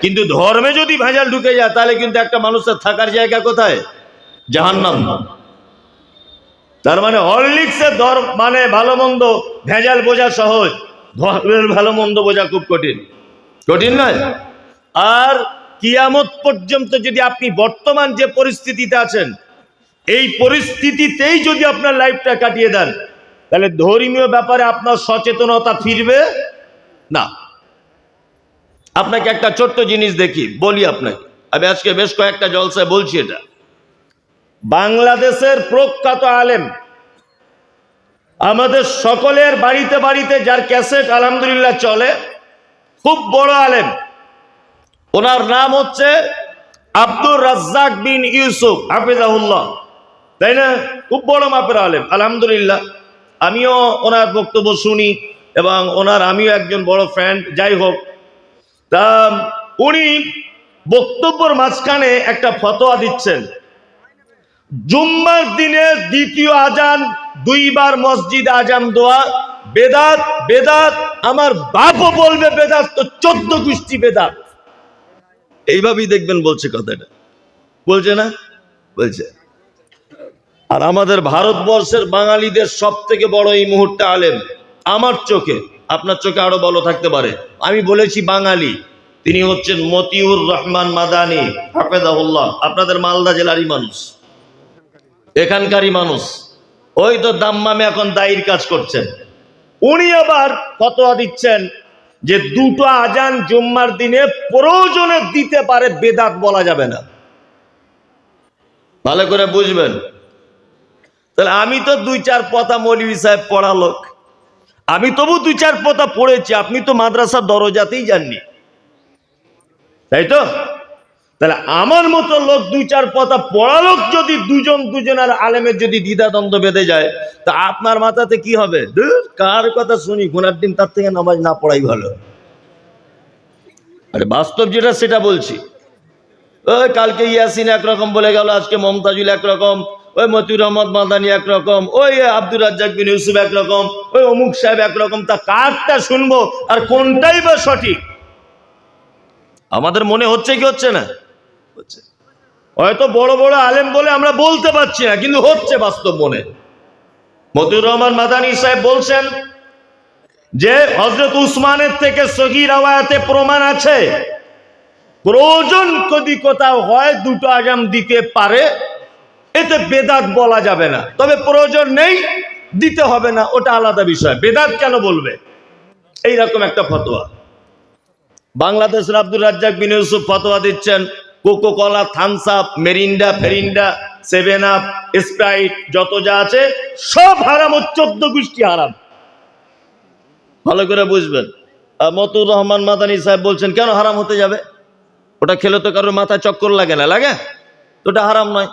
কিন্তু ধর্মে যদি ভেজাল ঢুকে যায়, তাহলে কিন্তু একটা মানুষের থাকার জায়গা কোথায়? জাহান্নাম। তার মানে হরলিক্সের দর মানে ভালো মন্দ, ভেজাল বোঝা সহজ। ধর্মের ভালো মন্দ বোঝা খুব কঠিন। কঠিন নয়? আর কিয়ামত পর্যন্ত যদি আপনি বর্তমান যে পরিস্থিতিতে আছেন, এই পরিস্থিতিতেই যদি আপনার লাইফটা কাটিয়ে দেন, তাহলে ধর্মীয় ব্যাপারে আপনার সচেতনতা ফিরবে না। আপনাকে একটা ছোট্ট জিনিস দেখি, বলি আপনাকে। আমি আজকে বেশ কয়েকটা জলসায় বলছি এটা। বাংলাদেশের প্রখ্যাত আলেম, আমাদের সকলের বাড়িতে বাড়িতে যার ক্যাসেট আলহামদুলিল্লাহ চলে, খুব বড় আলেম। ওনার নাম হচ্ছে আব্দুর রাজ্জাক বিন ইউসুফ, হাফিজাহুল্লাহ। তাই না? খুব বড় মাপের আলেম, আলহামদুলিল্লাহ। আমিও ওনার বক্তব্য শুনি এবং ওনার আমিও একজন বড় ফ্রেন্ড যাই হোক। তা উনি বক্তব্যর মাঝখানে একটা ফতোয়া দিচ্ছেন। জুম্মার দিনে দ্বিতীয় আজান, দুইবার মসজিদ আজান দোয়া বেদাত বেদাত, আমার বাপও বলবে বেদাত, তো চোদ্দ গোষ্ঠী বেদাত। এইভাবেই দেখবেন বলছে কথাটা। বলছে না? বলছে। আর আমাদের ভারতবর্ষের বাঙালিদের সব থেকে বড় এই মুহূর্তে আলেম, আমার চোখে। আপনার চোখে আরও বলো থাকতে পারে। আমি বলেছি বাঙালি, তিনি হচ্ছেন মতিউর রহমান মাদানি হাফেদাহুল্লাহ আপনাদের মালদা জেলারই মানুষ, এখানকারই মানুষ। ওই তো দাম্মামে এখন দায়ীর কাজ করছেন। উনি আবার ফতোয়া দিচ্ছেন যে দুটো আজান জুম্মার দিনে প্রয়োজনে দিতে পারে, বেদাত বলা যাবে না। ভালো করে বুঝবেন। তাহলে আমি তো দুই চার পথা মৌলভী সাহেব পড়া লোক আমি তবু দুই চার পথা পড়েছি, আপনি তো মাদ্রাসার দরজাতেই যাননি। তাই তো? তাহলে আমার মতো লোক দুই চার পথা পড়া লোক যদি দুজন দুজনের আলেমের যদি দ্বিধাদ্বন্দ্ব বেঁধে যায়, তা আপনার মাথাতে কি হবে? কার কথা শুনি ঘোনার দিন তার থেকে নামাজ না পড়াই ভালো। আরে বাস্তব যেটা সেটা বলছি। ওই কালকে ইয়াসিন একরকম বলে গেল, আজকে মমতাজুল একরকম। ওই মতিউর রহমদ মাদানি একরকম, ওই আব্দুর রাজ্জাক বিন ইউসুফ একরকম, ওই অমুক সাহেব একরকম, তা কারটা শুনব আর কোনটাই বা সঠিক? আমাদের মনে হচ্ছে কি হচ্ছে না? হচ্ছে। হয়তো বড় বড় আলেম বলে আমরা বলতে পারছি না, কিন্তু হচ্ছে বাস্তব মনে। মতিউর রহমান, মাদানী সাহেব বলছেন যে হজরত উসমানের থেকে সহি রাওয়ায়াতে প্রমাণ আছে। প্রয়োজন যদি কোথাও হয়, দুটো আগাম দিতে পারে। এতে বেদাত বলা যাবে না। তবে প্রয়োজন নেই, দিতে হবে না, ওটা আলাদা বিষয়। বেদাত কেন বলবে? এইরকম একটা ফতোয়া। বাংলাদেশের আব্দুর রাজ্জাক বিন ইউসুফ ফতোয়া দিচ্ছেন Coca Cola Thums Up, Mirinda, ফেরিন্ডা, seven up, Sprite, যত যা আছে, সব হারাম ও চোদ্দ গোষ্ঠী হারাম। ভালো করে বুঝবেন। মতুর রহমান মাদানী সাহেব বলছেন, কেন হারাম হতে যাবে? ওটা খেলে তো কারোর মাথায় চক্কর লাগে না, লাগে? ওটা হারাম নয়।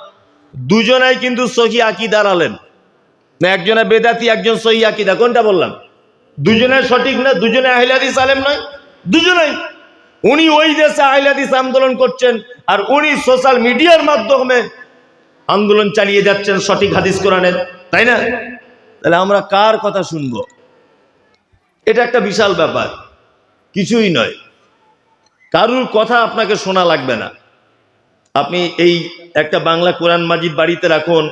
দুজনাই কিন্তু সহি আকিদার আলেন না, একজনে বেদাতি, একজন সহি আকিদা, কোনটা বললাম? দুজনে সঠিক না, দুজনে আহিলাদিস আলেম নয়? দুজনেই। উনি ওই দেশে আহিলাদিস আন্দোলন করছেন আর উনি সোশ্যাল মিডিয়ার মাধ্যমে আন্দোলন চালিয়ে যাচ্ছেন সঠিক হাদিস কোরআনের, তাই না? তাহলে আমরা কার কথা শুনব? এটা একটা বিশাল ব্যাপার। কিছুই নয়। কারুর কথা আপনাকে শোনা লাগবে না। আপনি এই একটা বাংলা কোরআন মাজিদ বাড়িতে রাখুন,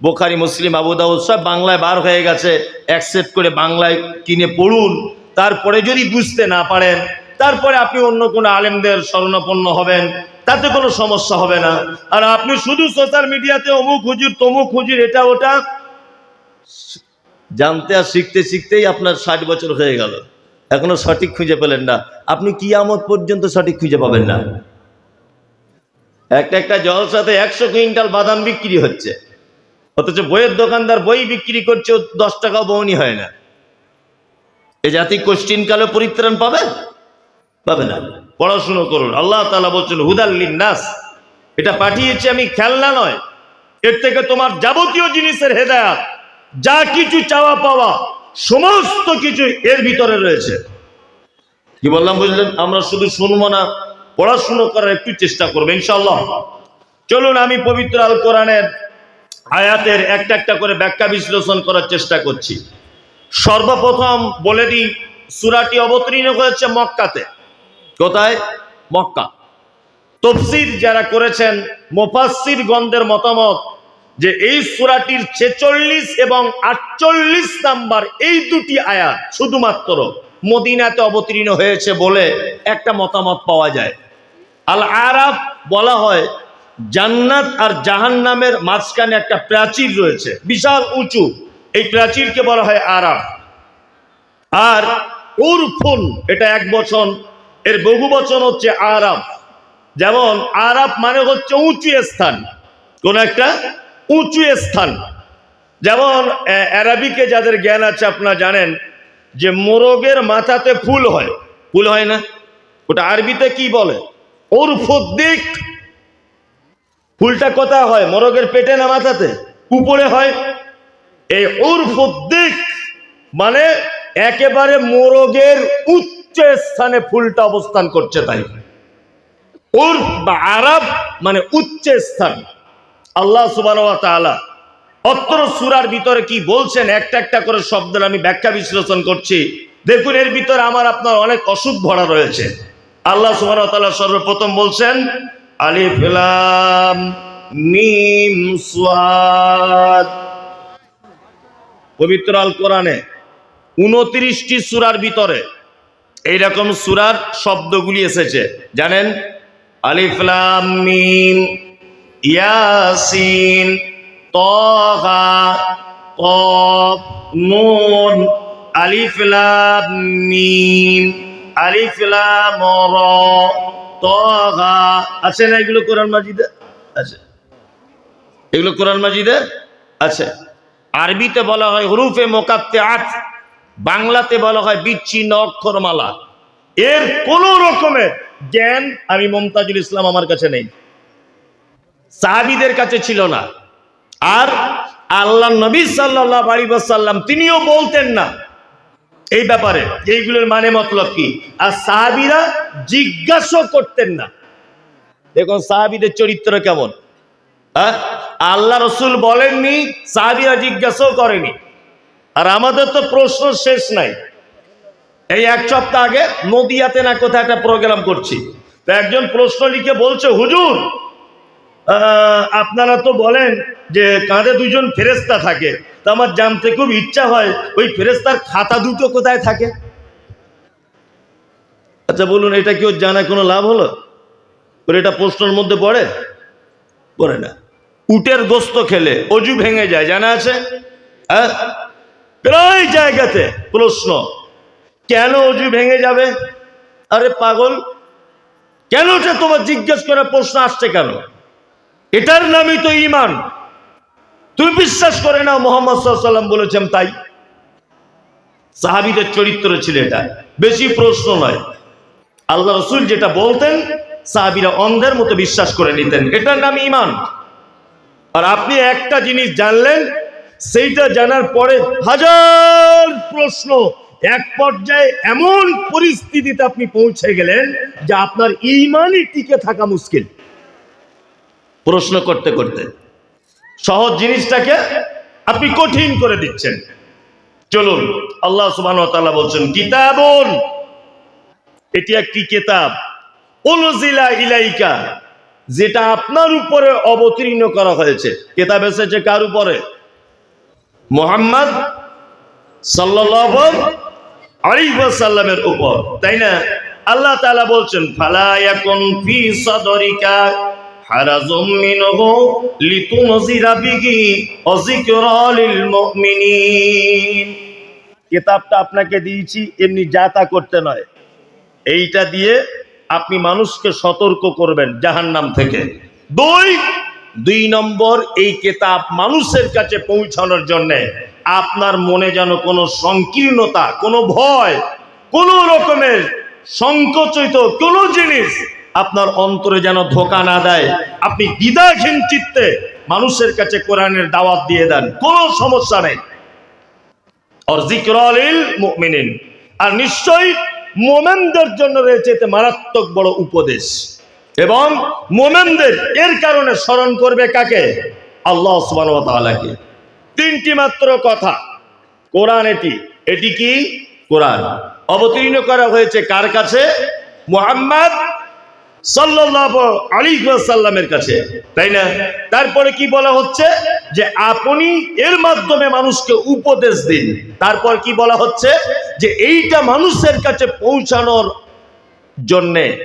বোখারি, মুসলিম, আবু দাউদ, সব বাংলায় বার হয়ে গেছে অ্যাকসেপ্ট করে বাংলায় কিনে পড়ুন। তারপরে যদি বুঝতে না পারেন, তারপরে আপনি অন্য কোনো আলেমদের শরণাপন্ন হবেন, তাতে কোনো সমস্যা হবে না। আর আপনি শুধু সোশ্যাল মিডিয়াতে অমুক হুজুর, তমুক হুজুর, এটা ওটা, জানতে আর শিখতে শিখতেই আপনার ষাট বছর হয়ে গেল। এখনও সঠিক খুঁজে পেলেন না। আপনি কিয়ামত পর্যন্ত সঠিক খুঁজে পাবেন না। একটা একটা জলসাতে একশো কুইন্টাল বাদাম বিক্রি হচ্ছে। অথচ বইয়ের দোকানদার বই বিক্রি করছে দশ টাকাও বউনি হয় না। এ জাতি কোশ্চিন কালে পরিত্রাণ পাবে? পাবে না। পড়াশুনো করুন। আল্লাহ তালা বলছেন হুদাল্লিন নাস এটা পাঠিয়েছি আমি খেলনা নয়। এর থেকে তোমার যাবতীয় জিনিসের হেদায়াত, যা কিছু চাওয়া পাওয়া, সমস্ত কিছু এর ভিতরে রয়েছে। কি বললাম বুঝলেন? আমরা শুধু শুনব না পড়াশুনো করার একটু চেষ্টা করব ইনশাল্লাহ চলুন, আমি পবিত্র আল কোরআনের আয়াতের একটা একটা করে ব্যাখ্যা বিশ্লেষণ করার চেষ্টা করছি। সর্বপ্রথম বলে দিই, সুরাটি অবতীর্ণ হয়েছে মক্কাতে। কোথায়? মক্কা। তফসির যারা করেছেন মোফাসির গন্ধের মতামত যে এই সুরাটির ছেচল্লিশ এবং আটচল্লিশ নাম্বার এই দুটি আয়াত শুধুমাত্র মদিনাতে অবতীর্ণ হয়েছে বলে একটা মতামত পাওয়া যায়। আল আরাফ বলা হয় জান্নাত আর জাহান্নামের মাঝখানে একটা প্রাচীর রয়েছে, বিশাল উঁচু। এই প্রাচীরকে বলা হয় আরাফ। আর উরফুন, এটা এক বচন, এর বহু বচন হচ্ছে আরাফ। যেমন, আরাফ মানে হচ্ছে উঁচু স্থান, কোন একটা উঁচু স্থান। যেমন অ্যারাবিকে যাদের জ্ঞান আছে আপনারা জানেন যে মোরগের মাথাতে ফুল হয়। ফুল হয় না? ওটা আরবিতে কি বলে? ফুলটা কোথায় হয়? মোরগের পেটে না মাথাতে? উপরে হয়। এই উর্ফুদ্দিক মানে একেবারে মোরগের উচ্চ স্থানে ফুলটা অবস্থান করছে তাই। বা আরব মানে উচ্চ স্থান। আল্লাহ সুবান অত্র সুরার ভিতরে কি বলছেন? একটা একটা করে শব্দের আমি ব্যাখ্যা বিশ্লেষণ করছি। দেখুন, এর ভিতরে আমার আপনার অনেক অসুখ ভরা রয়েছে। আল্লাহ সুবান সর্বপ্রথম বলছেন, আলিফ লাম মিম সাদ পবিত্র আল কোরআনে উনত্রিশটি সুরার ভিতরে এইরকম সুরার শব্দগুলি এসেছে। জানেন? আলিফলাম মিম ইয়াসিন, তহা নুন আলিফলাম মিম। আলিফলাম র তহা আছে না এগুলো কোরআন মাজিদে? আছে। এগুলো কোরআন মাজিদে? আছে। আরবিতে বলা হয় হুরুফে মোকাত্তে আট বাংলাতে বলা হয় বিচ্ছিন্ন অক্ষরমালা। এর কোন রকমের জ্ঞান আমি মমতাজুল ইসলাম আমার কাছে নেই। সাহাবিদের কাছে ছিল না। আর আল্লাহ নবী সাল্লাহ আলিবাসাল্লাম তিনিও বলতেন না এই ব্যাপারে এইগুলোর মানে মতলব কি? আর সাহাবিরা জিজ্ঞাসা করতেন না। দেখুন, সাহাবিদের চরিত্র কেমন? হ্যাঁ? আল্লাহ রসুল বলেননি, সাহাবিরা জিজ্ঞাসাও করেনি। আর আমাদের তো প্রশ্ন শেষ নাই। এই এক সপ্তাহ আগে নদিয়াতে না কোথায় একটা প্রোগ্রাম করছি। তো একজন প্রশ্ন লিখে বলছে, হুজুর আপনারা তো বলেন যে কাঁধে দুজন ফেরেস্তা থাকে। তো আমার জানতে খুব ইচ্ছা হয়, ওই ফেরেস্তার খাতা দুটো কোথায় থাকে? আচ্ছা বলুন, এটা কি ওর জানা কোনো লাভ হলো? ওর এটা প্রশ্নের মধ্যে পড়ে? পড়ে না। উটের গোস্ত খেলে অজু ভেঙে যায়, জানা আছে? হ্যাঁ? প্রায় জায়গাতে প্রশ্ন, কেন অজু ভেঙে যাবে? আরে পাগল, কেন এটা তোমার জিজ্ঞেস করে প্রশ্ন আসছে কেন? এটার নামই তো ইমান তুমি বিশ্বাস করে না মোহাম্মদ সাল্লাম বলেছেন তাই। সাহাবিদের চরিত্র ছিল এটা। বেশি প্রশ্ন নয়। আল্লাহ রসুল যেটা বলতেন, সাহাবিরা অন্ধের মতো বিশ্বাস করে নিতেন। এটার নাম ইমান আর আপনি একটা জিনিস জানলেন, সেইটা জানার পরে হাজার প্রশ্ন। এক পর্যায়ে এমন পরিস্থিতিতে আপনি পৌঁছে গেলেন যে আপনার ইমানই টিকে থাকা মুশকিল। প্রশ্ন করতে করতে। সহজ জিনিসটাকে আপনি কঠিন করে দিচ্ছেন। চলুন, আল্লাহ সুবাহ বলছেন, কিতাবুন। এটি একটি কেতাব। ইলাইকা, যেটা আপনার উপরে অবতীর্ণ করা হয়েছে। কেতাব এসেছে কার উপরে? মোহাম্মদ আলিবাসাল্লামের উপর, তাই না? আল্লাহ বলছেন, ফালা ইয়াকুন ফি হারাজুম মিনহু লিতুনজিরা বিহি ওয়া যিকরা লিল কিতাবটা আপনাকে দিয়েছি, এমনি যা তা করতে নয়। এইটা দিয়ে আপনি মানুষকে সতর্ক করবেন জাহান্নাম থেকে। দুই দুই নম্বর, এই কেতাব মানুষের কাছে পৌঁছানোর জন্য আপনার মনে যেন কোনো সংকীর্ণতা, কোনো ভয়, কোনো রকমের সংকোচিত কোনো জিনিস আপনার অন্তরে যেন ধোকা না দেয়। আপনি দ্বিধাহীন চিত্তে মানুষের কাছে কোরআনের দাওয়াত দিয়ে দেন। কোনো সমস্যা নেই। আর জিক্রালিল মুমিনিন। আর নিশ্চয়ই মোমেনদের জন্য রয়েছে এতে মারাত্মক বড় উপদেশ। এবং মোমেনদের এর কারণে স্মরণ করবে কাকে? আল্লাহ তাআলাকে। তিনটি মাত্র কথা। কোরআন এটি। এটি কি? কোরআন। অবতীর্ণ করা হয়েছে কার কাছে? মুহাম্মদ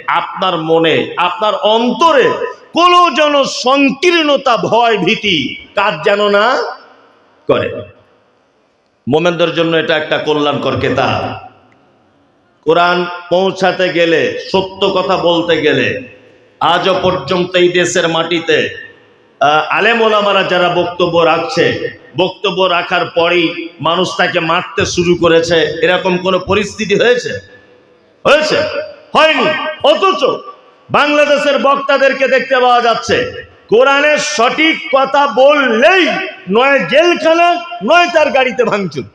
আপনার মনে, আপনার অন্তরে কোনো যেন সংকীর্ণতা, ভয়, ভীতি, কাজ যেন না করে। মোমেনদের জন্য এটা একটা কল্যাণকর কেতাব। কোরআন পৌঁছাতে গেলে, সত্য কথা বলতে গেলে, আজও পর্যন্ত এই দেশের মাটিতে আলেম ওলামারা যারা বক্তব্য রাখছে, বক্তব্য রাখার পরই মানুষ তাকে মারতে শুরু করেছে, এরকম কোনো পরিস্থিতি হয়েছে? হয়েছে? হয়নি। অথচ বাংলাদেশের বক্তাদেরকে দেখতে পাওয়া যাচ্ছে কোরআনের সঠিক কথা বললেই নয় জেলখানা, নয় তার গাড়িতে ভাঙচুর।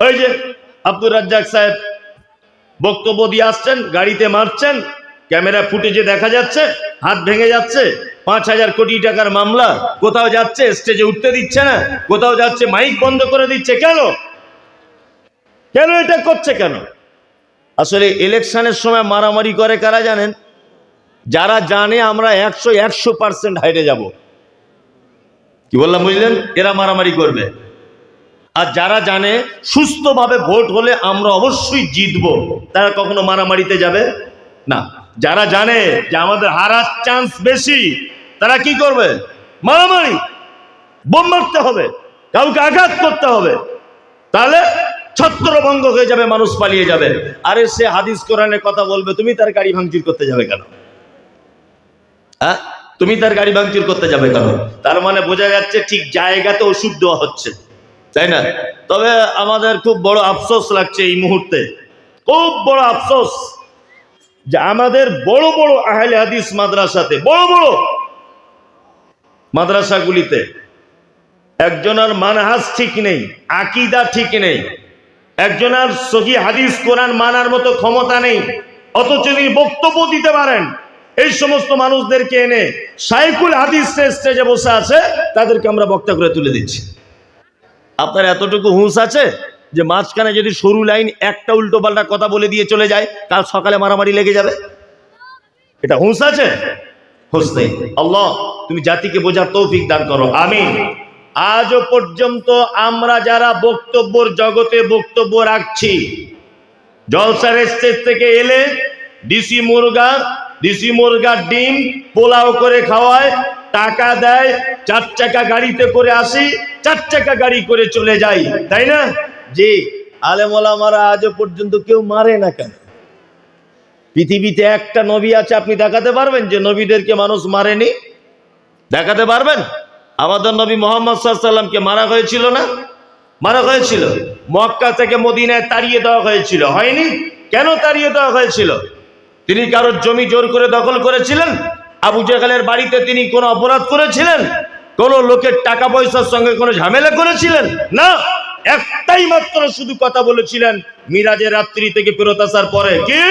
ওই যে আব্দুর রাজ্জাক সাহেব বক্তব্য দিয়ে আসছেন, গাড়িতে মারছেন, ক্যামেরা ফুটেজে দেখা যাচ্ছে, হাত ভেঙে যাচ্ছে, পাঁচ হাজার কোটি টাকার মামলা, কোথাও যাচ্ছে, স্টেজে উঠতে দিচ্ছে না, কোথাও যাচ্ছে, মাইক বন্ধ করে দিচ্ছে, কেন? কেন এটা করছে কেন? আসলে ইলেকশনের সময় মারামারি করে কারা জানেন? যারা জানে আমরা একশো একশো পার্সেন্ট হাইটে যাব। কি বললাম বুঝলেন? এরা মারামারি করবে। আর যারা জানে সুস্থভাবে ভোট হলে আমরা অবশ্যই জিতবো, তারা কখনো মারামারিতে যাবে? না। যারা জানে যে আমাদের হারার চান্স বেশি, তারা কি করবে? মারামারি। বোম মারতে হবে। কাউকে আঘাত করতে হবে। তাহলে ছত্রভঙ্গ হয়ে যাবে, মানুষ পালিয়ে যাবে। আরে সে হাদিস কোরআনের কথা বলবে, তুমি তার গাড়ি ভাঙচুর করতে যাবে কেন? হ্যাঁ? তুমি তার গাড়ি ভাঙচুর করতে যাবে কেন? তার মানে বোঝা যাচ্ছে ঠিক জায়গাতে ওষুধ দেওয়া হচ্ছে। তাই না? তবে আমাদের খুব বড় আফসোস লাগছে এই মুহূর্তে। খুব বড় আফসোস যে আমাদের বড় বড় আহলে হাদিস মাদ্রাসাতে, বড় বড় মাদ্রাসাগুলিতে একজনের মানহাজ ঠিক নেই, আকিদা ঠিক নেই, একজনের সহি হাদিস কোরআন মানার মতো ক্ষমতা নেই, অথচ তিনি বক্তব্য দিতে পারেন। এই সমস্ত মানুষদেরকে এনে সাইকুল হাদিস স্টেজে বসে আছে, তাদেরকে আমরা বক্তা করে তুলে দিচ্ছি। আপনার এতটুকু হুঁশ আছে যে মাঝখানে যদি সরু লাইন একটা উল্টো পাল্টা কথা বলে দিয়ে চলে যায়, কাল সকালে মারামারি লেগে যাবে? এটা হুঁশ আছে? হুঁশ নেই। আল্লাহ, তুমি জাতিকে বোঝার তৌফিক দান করো। আমিন। আজও পর্যন্ত আমরা যারা বক্তব্যর জগতে বক্তব্য রাখছি, জলসার স্টেজ থেকে এলে ডিসি মুরগা, ডিসি মুরগার ডিম পোলাও করে খাওয়ায় টাকা দেয়, চার চাকা গাড়িতে করে আসি, চার চাকা গাড়ি করে চলে যাই, তাই না? জি আলেমোলামারা আজও পর্যন্ত কেউ মারে না কেন? পৃথিবীতে একটা নবী আছে, আপনি দেখাতে পারবেন যে নবীদেরকে মানুষ মারেনি? দেখাতে পারবেন? আমাদের নবী মোহাম্মদ সাল্লামকে মারা হয়েছিল না? মারা হয়েছিল। মক্কা থেকে মদিনায় তাড়িয়ে দেওয়া হয়েছিল। হয়নি? কেন তাড়িয়ে দেওয়া হয়েছিল? তিনি কারোর জমি জোর করে দখল করেছিলেন? আবু জেখালের বাড়িতে তিনি কোনো অপরাধ করেছিলেন? কোন লোকের টাকা পয়সার সঙ্গে কোনো ঝামেলা করেছিলেন? না। একটাই মাত্র শুধু কথা বলেছিলেন, মিরাজের রাত্রি থেকে ফেরত আসার পরে। কি?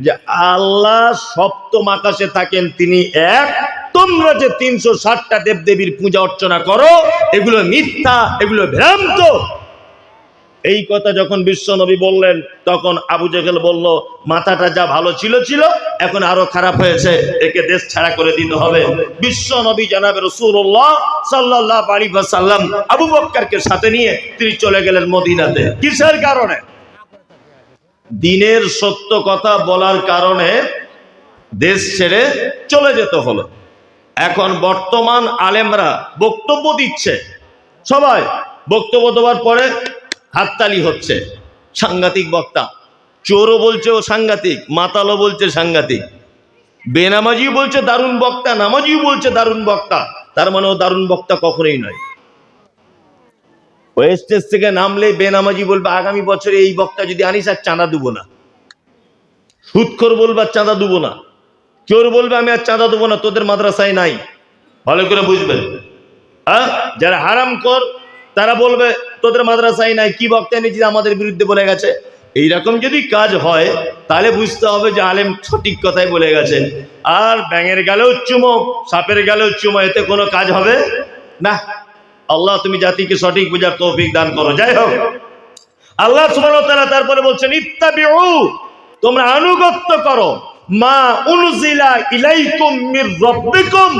যে আল্লাহ সপ্তম আকাশে থাকেন, তিনি এক। তোমরা যে তিনশো ষাটটা দেবদেবীর পূজা অর্চনা করো, এগুলো মিথ্যা, এগুলো ভ্রান্ত। এই কথা যখন বিশ্ব নবী বললেন, তখন আবু জেহেল বলল, মাথাটা যা ভালো ছিল ছিল, এখন আরও খারাপ হয়েছে, একে দেশ ছাড়া করে দিতে হবে। বিশ্ব নবী জানাবে রসুল্লাহ সাল্লাহ আলী সাল্লাম আবু বক্কারকে সাথে নিয়ে তিনি চলে গেলেন মদিনাতে। কিসের কারণে? দিনের সত্য কথা বলার কারণে দেশ ছেড়ে চলে যেতে হলো। এখন বর্তমান আলেমরা বক্তব্য দিচ্ছে। সবাই বক্তব্য দেওয়ার পরে হাততালি হচ্ছে। সাংঘাতিক বক্তা। চোরও বলছে ও সাংঘাতিক, মাতালও বলছে সাংঘাতিক। বেনামাজিও বলছে দারুণ বক্তা, নামাজিও বলছে দারুণ বক্তা। তার মানে ও দারুণ বক্তা কখনোই নয়। ওই স্টেজ থেকে নামলে বেনামাজি বলবে, আগামী বছরে এই বক্তা যদি আনিস, আর চাঁদা দেবো না। সুৎখর বলবে, আর চাঁদা দেবো না। চোর বলবে, আমি আর চাঁদা দেবো না, তোদের মাদ্রাসায় নাই। ভালো করে বুঝবেন। হ্যাঁ যারা হারাম কর তারা বলবে, তোদের মাদ্রাসায় নাই, কি বক্তা এনেছিস আমাদের বিরুদ্ধে? বলে গেছে। এইরকম যদি কাজ হয়, তাহলে বুঝতে হবে যে আলেম সঠিক কথাই বলে গেছে। আর ব্যাঙের গেলেও চুমো, সাপের গেলেও চুমো, এতে কোনো কাজ হবে? না। আল্লাহ, তুমি জাতিকে সঠিক বুঝার তৌফিক দান করো। যাই হোক। আল্লাহ ওয়া তাআলা তারপরে বলছেন, ইত্তাবিউ, তোমরা আনুগত্য করো। মা উনজিলা ইলাইকুম মির রাব্বিকুম।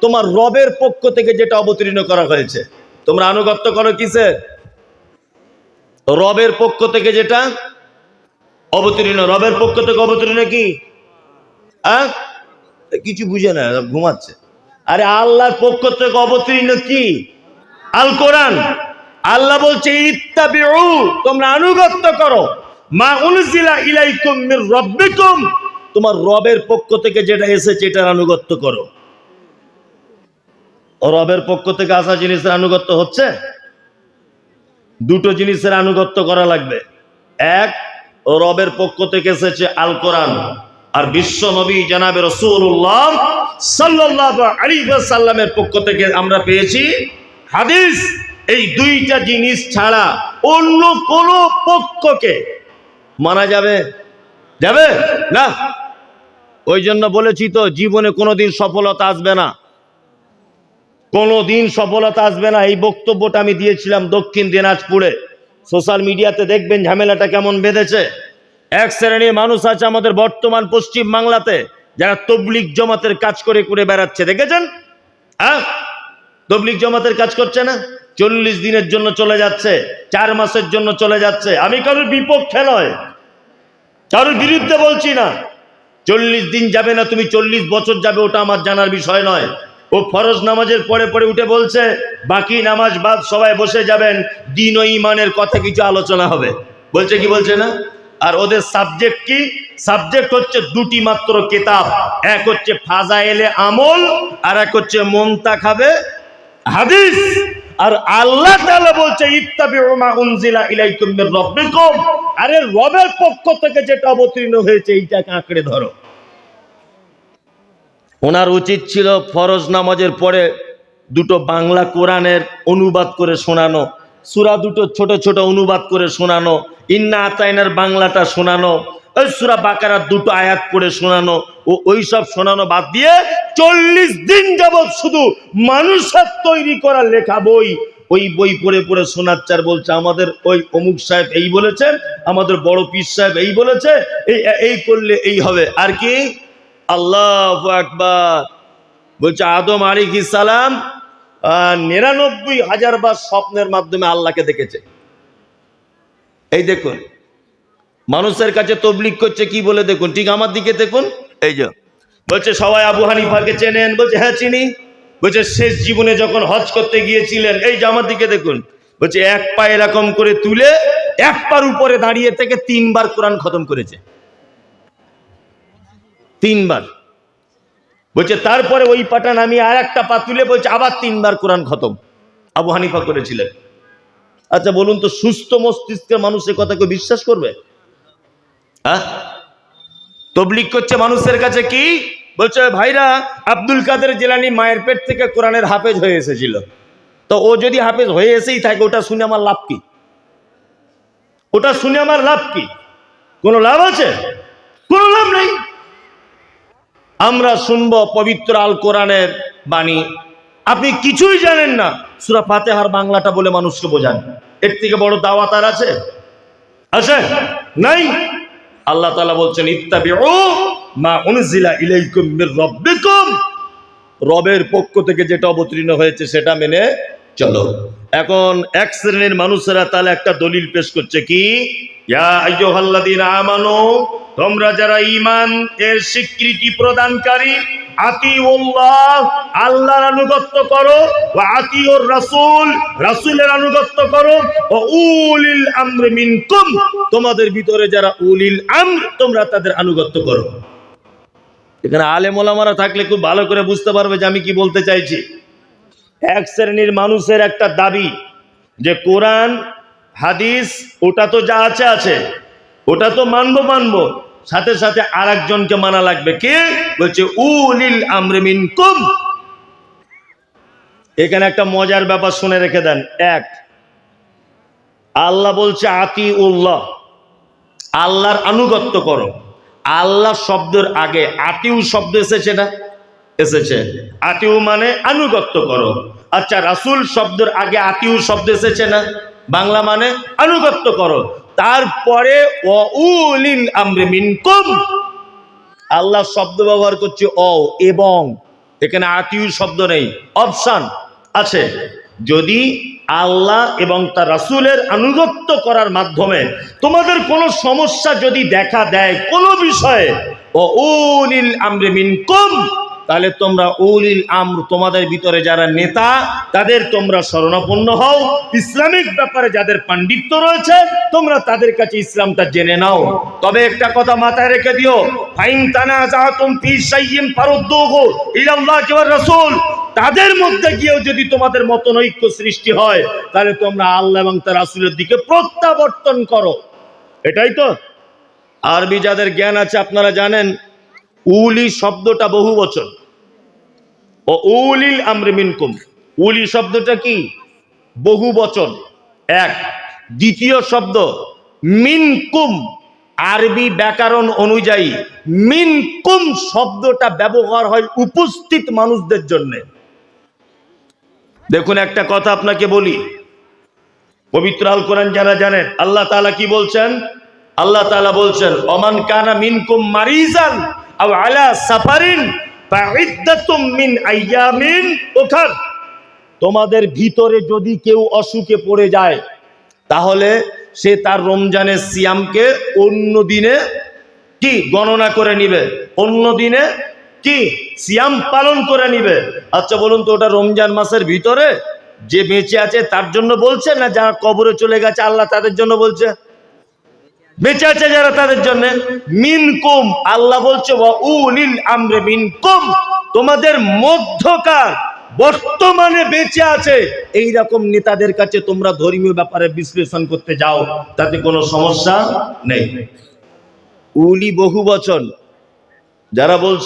তোমার রবের পক্ষ থেকে যেটা অবতীর্ণ করা হয়েছে। তোমরা আনুগত্য করো কিসে রবের পক্ষ থেকে যেটা অবতীর্ণ। রবের পক্ষ থেকে অবতীর্ণ কি? কিছু বুঝে না, ঘুমাচ্ছে। আরে আল্লাহর পক্ষ থেকে অবতীর্ণ কি? আল কোরআন। আল্লাহ বলছে, ইত্তাবিউ, তোমরা আনুগত্য করো। মা উনজিলা ইলাইকুম মির রাব্বিকুম। তোমার রবের পক্ষ থেকে যেটা এসেছে, এটার আনুগত্য করো। ও রবের পক্ষ থেকে আসা জিনিসের আনুগত্য হচ্ছে? দুটো জিনিসের আনুগত্য করা লাগবে। এক ও রবের পক্ষ থেকে এসেছে আল কোরআন আর বিশ্ব নবী জানাবে রসুল্লাহ সাল্লাহ আলী সাল্লামের পক্ষ থেকে আমরা পেয়েছি হাদিস। এই দুইটা জিনিস ছাড়া অন্য কোন পক্ষকে মানা যাবে? যাবে? না। ওই জন্য বলেছি তো, জীবনে কোনোদিন সফলতা আসবে না। কোনোদিন সফলতা আসবে না। এই বক্তব্যটা আমি দিয়েছিলাম দক্ষিণ দিনাজপুরে। সোশ্যাল মিডিয়াতে দেখবেন ঝামেলাটা কেমন বেঁধেছে। এক শ্রেণির মানুষ আছে আমাদের বর্তমান পশ্চিম বাংলাতে, যারা তবলিক জমাতের কাজ করে করে বেড়াচ্ছে। দেখেছেন? হ্যাঁ? তবলিক জমাতের কাজ করছে না? চল্লিশ দিনের জন্য চলে যাচ্ছে, চার মাসের জন্য চলে যাচ্ছে। আমি কারোর বিপক্ষে নয়। কারোর বিরুদ্ধে বলছি না। চল্লিশ দিন যাবে না, তুমি চল্লিশ বছর যাবে, ওটা আমার জানার বিষয় নয়। ও ফরজ নামাজের পরে পরে উঠে বলছে, বাকি নামাজ বাদ, সবাই বসে যাবেন, দিন ও ইমানের কথা কিছু আলোচনা হবে। বলছে কি বলছে না? আর ওদের সাবজেক্ট কি? সাবজেক্ট হচ্ছে দুটি মাত্র কেতাব, এক হচ্ছে ফাজাইলে আমল, আর এক হচ্ছে মমতা খাবে হাদিস। আর আল্লাহ তাআলা বলছে, ইত্তাবিউ মা উনজিলা ইলাইকুম মির রাব্বিকুম। আরে রবের পক্ষ থেকে যেটা অবতীর্ণ হয়েছে, এইটাকে আঁকড়ে ধরো। ওনার উচিত ছিল ফরজ নামাজের পরে দুটো বাংলা কোরআনের অনুবাদ করে শোনানো, সুরা দুটো ছোট ছোট অনুবাদ করে শোনানো, ইন্না আতাইনার বাংলাটা শোনানো ওই সুরা বাকারার দুটো আয়াত করে শোনানো, ও ওই সব শোনানো বাদ দিয়ে চল্লিশ দিন যাবৎ শুধু মানুষের তৈরি করা লেখা বই, ওই বই পড়ে পড়ে শোনাচ্চার বলছে, আমাদের ওই অমুক সাহেব এই বলেছেন, আমাদের বড় পীর সাহেব এই বলেছে, এই এই করলে এই হবে, আর কি? আল্লাহ বলছে, আদম আলী সালাম নিরানব্বই হাজার বার স্বপ্নের মাধ্যমে আল্লাহকে দেখেছে। এই দেখুন, মানুষের কাছে তবলিক করছে কি বলে দেখুন, ঠিক আমার দিকে দেখুন। এই যে, বলছে, সবাই আবু হানিফাকে চেনেন, বলছে হ্যাঁ চিনি। বলছে, শেষ জীবনে যখন হজ করতে গিয়েছিলেন, এই যে আমার দিকে দেখুন, বলছে, এক পা এরকম করে তুলে, এক পার উপরে দাঁড়িয়ে থেকে তিনবার কোরআন খতম করেছে। তিনবার। বলছে, তারপরে ওই পাটা নামিয়ে আর একটা পা তুলে বলছে, আবার তিনবার কোরআন খতম। আবু হানিফা করেছিলেন। আচ্ছা বলুন তো, সুস্থ মস্তিষ্কের মানুষের কথা কেউ বিশ্বাস করবে? হ্যাঁ তবলিক করছে মানুষের কাছে কি? বলছে, ভাইরা, আব্দুল কাদের জেলানি মায়ের পেট থেকে কোরআনের হাফেজ হয়ে এসেছিল। তো ও যদি হাফেজ হয়ে এসেই থাকে, ওটা শুনে আমার লাভ কি? ওটা শুনে আমার লাভ কি? কোনো লাভ আছে? কোনো লাভ নেই। আমরা শুনব পবিত্র আল কোরআনের বাণী। আপনি কিছুই জানেন না। সুরা ফাতেহার বাংলাটা বলে মানুষকে বোঝান। এর থেকে বড় দাওয়াত আর আছে? আছে? নাই? আল্লাহ তাআলা বলছেন, ইত্তাবিউ মা উনজিলা ইলাইকুম রাব্বিকুম। রবের পক্ষ থেকে যেটা অবতীর্ণ হয়েছে, সেটা মেনে চলো। এখন এক শ্রেণির মানুষেরা তাহলে একটা দলিল পেশ করছে কি? তোমরা যারা ঈমান এর স্বীকৃতি প্রদানকারী করো তোমাদের ভিতরে যারা উলিল আমর, তোমরা তাদের আনুগত্য করো। এখানে আলেম ওলামারা থাকলে খুব ভালো করে বুঝতে পারবে যে আমি কি বলতে চাইছি। এক শ্রেণির মানুষের একটা দাবি যে কোরআন, হাদিস, ওটা তো যা আছে আছে, ওটা তো মানবো মানবো। সাথে সাথে আর একজনকে মানা লাগবে কে? বলছে, উলিল আমরে মিনকুম। এখানে একটা মজার ব্যাপার শুনে রেখে দেন। এক, আল্লাহ বলছে আতি উল্লাহ আল্লাহর আনুগত্য করো। আল্লাহ শব্দের আগে আতিউ শব্দ এসেছে না? এসেছে। আতিউ মানে আনুগত্য করো। আচ্ছা রাসুল শব্দের আগে আতিউ শব্দ এসেছে না? বাংলা মানে আনুগত্য করো। তারপরে আল্লাহ শব্দ ব্যবহার করছে অ এবং। এখানে আতিউ শব্দ নেই, অপশান আছে। যদি আল্লাহ এবং তার রাসূলের আনুগত্য করার মাধ্যমে তোমাদের কোনো সমস্যা যদি দেখা দেয় কোনো বিষয়ে ও উলিল আমরে মিনকুম তাহলে তোমরা উলিল আমর তোমাদের ভিতরে যারা নেতা, তাদের তোমরা শরণাপন্ন হও। ইসলামিক ব্যাপারে যাদের পাণ্ডিত্য রয়েছে, তোমরা তাদের কাছে ইসলামটা জেনে নাও। তবে একটা কথা মাথায় রেখে দিও। ফাইন তানা জাহাতুম ফি শাইয়িন ফারুদ্দুহু ইলাল্লাহ ওয়া রাসূল। তাদের মধ্যে গিয়েও যদি তোমাদের মতনৈক্য সৃষ্টি হয়, তাহলে তোমরা আল্লাহ এবং তার রাসূলের দিকে প্রত্যাবর্তন করো। এটাই তো। আরবি যাদের জ্ঞান আছে, আপনারা জানেন উলি শব্দটা বহু বচন। ও উলিল আমরে মিনকুম। উলি শব্দটা কি? বহু বচন। এক, দ্বিতীয় শব্দ, মিনকুম। আরবি ব্যাকরণ অনুযায়ী মিনকুম শব্দটা ব্যবহার হয় উপস্থিত মানুষদের জন্য। দেখুন, একটা কথা আপনাকে বলি। পবিত্র আল কোরআন যারা জানেন, আল্লাহ তাআলা কি বলছেন? আল্লাহ তাআলা বলছেন অমান কানা মিনকুম মারিজান আও আলা সাফারিন উখার। তোমাদের ভিতরে যদি কেউ অসুখে পড়ে যায়, তাহলে সে তার রমজানের সিয়ামকে অন্য দিনে কি গণনা করে নিবে? অন্য দিনে কি সিয়াম পালন করে নিবে? আচ্ছা বলুন তো, ওটা রমজান মাসের ভিতরে যে বেঁচে আছে তার জন্য বলছে না যারা কবরে চলে গেছে, আল্লাহ তাদের জন্য বলছে? বেঁচে আছে যারা তাদের জন্য। মিনকুম, আল্লাহ বলছে উলিল আমরে মিনকুম। তোমাদের মধ্যকার বর্তমানে বেঁচে আছে। এই রকম নেতাদের কাছে তোমরা ধর্মীয় ব্যাপারে বিশ্লেষণ করতে যাও, তাতে কোনো সমস্যা নেই। উলি বহু বচন যারা বলছে